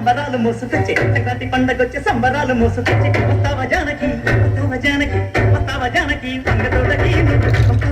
సంబరాలు మోసుకొచ్చి సంక్రాంతి పండగొచ్చి సంబరాలు మోసుకొచ్చి వస్తావా జానకి వస్తావా జానకి వస్తావా జానకి పంగతోటకి తోటకి.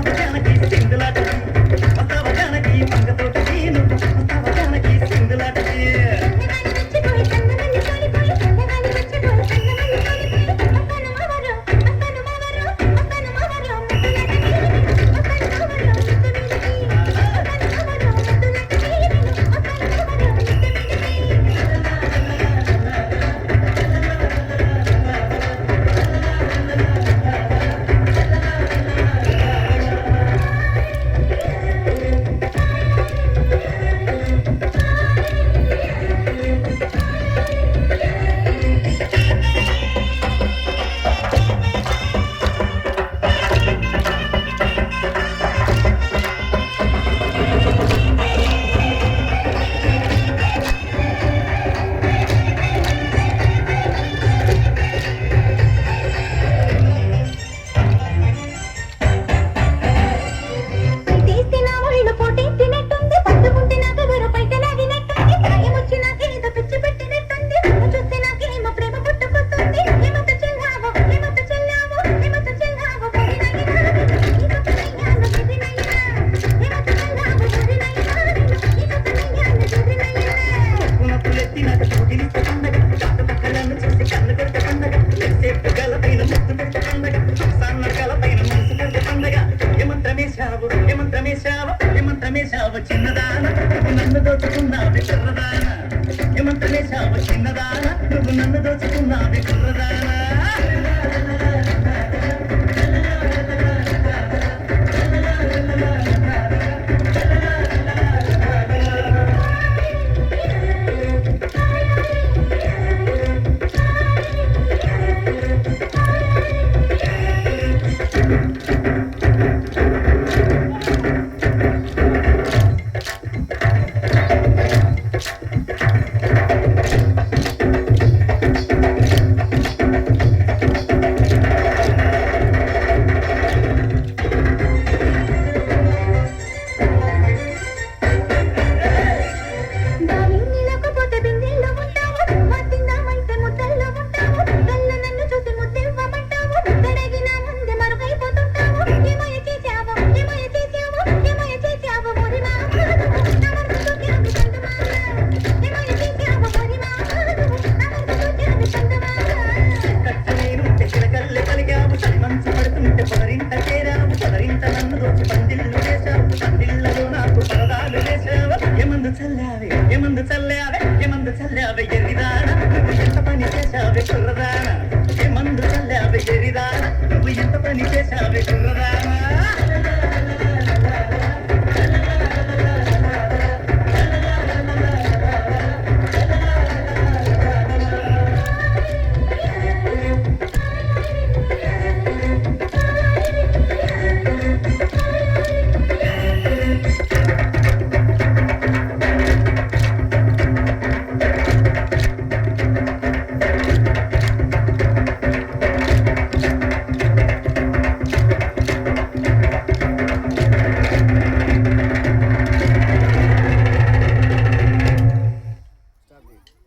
ఏమంత్రమేశావు ఏమంత్రమేశావు ఏమంత్రమేశావు చిన్నదాన. నువ్వు నన్ను దోచుకున్నావే కుర్రదాన. ఏమంత్రమేశావు చిన్నదాన. నువ్వు నన్ను దోచుకున్నావే కుర్రదాన. எமந்து செல்லாத எமந்து செல்லாத